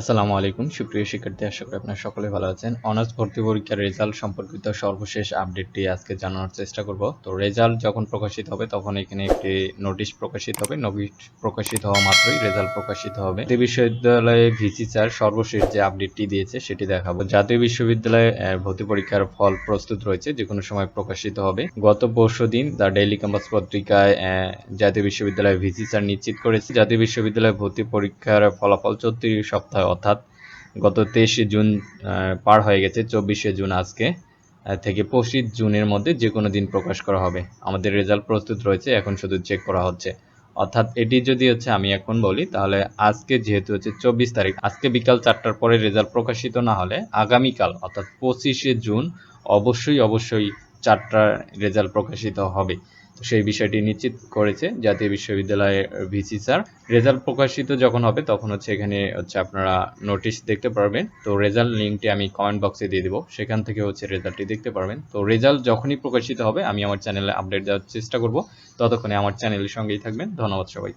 আসসালামু আলাইকুম। সুপ্রিয় শিক্ষার্থী, আশা করি আপনারা সকলে ভালো আছেন। অনার্স ভর্তি পরীক্ষার রেজাল্ট সম্পর্কিত সর্বশেষ আপডেটটি আজকে জানানোর চেষ্টা করব। তো রেজাল্ট যখন প্রকাশিত হবে, তখন এখানে একটি নোটিশ প্রকাশিত হবে। নোটিশ প্রকাশিত হওয়া মাত্রই রেজাল্ট প্রকাশিত হবে। জাতীয় বিশ্ববিদ্যালয়ে ভিসি স্যার সর্বশেষ যে আপডেটটি দিয়েছে, সেটি দেখাবো। জাতীয় বিশ্ববিদ্যালয়ে ভর্তি পরীক্ষার ফল প্রস্তুত রয়েছে যে কোনো সময় প্রকাশিত হবে। গত পরশু দিন দ্য ডেইলি ক্যাম্পাস পত্রিকায় জাতীয় বিশ্ববিদ্যালয়ে ভিসি স্যার নিশ্চিত করেছে। জাতীয় বিশ্ববিদ্যালয়ে ভর্তি পরীক্ষার ফলাফল চৌত্রিশ সপ্তাহ অর্থাৎ গত তেইশে জুন পার হয়ে গেছে, চব্বিশে জুন আজকে থেকে পঁচিশ জুনের মধ্যে যে কোনো দিন প্রকাশ করা হবে। আমাদের রেজাল্ট প্রস্তুত রয়েছে, এখন শুধু চেক করা হচ্ছে। অর্থাৎ এটি যদি হচ্ছে আমি এখন বলি, তাহলে আজকে যেহেতু হচ্ছে চব্বিশ তারিখ, আজকে বিকাল চারটার পরে রেজাল্ট প্রকাশিত না হলে আগামীকাল, অর্থাৎ পঁচিশে জুন, অবশ্যই অবশ্যই চারটার রেজাল্ট প্রকাশিত হবে। সেই বিষয়টি নিশ্চিত করেছে জাতীয় বিশ্ববিদ্যালয়ের ভিসি স্যার। রেজাল্ট প্রকাশিত যখন হবে, তখন হচ্ছে এখানে হচ্ছে আপনারা নোটিশ দেখতে পারবেন। তো রেজাল্ট লিঙ্কটি আমি কমেন্ট বক্সে দিয়ে দেবো। সেখান থেকে হচ্ছে রেজাল্টটি দেখতে পারবেন। তো রেজাল্ট যখনই প্রকাশিত হবে, আমি আমার চ্যানেলে আপডেট দেওয়ার চেষ্টা করব। ততক্ষণে আমার চ্যানেলের সঙ্গেই থাকবেন। ধন্যবাদ সবাই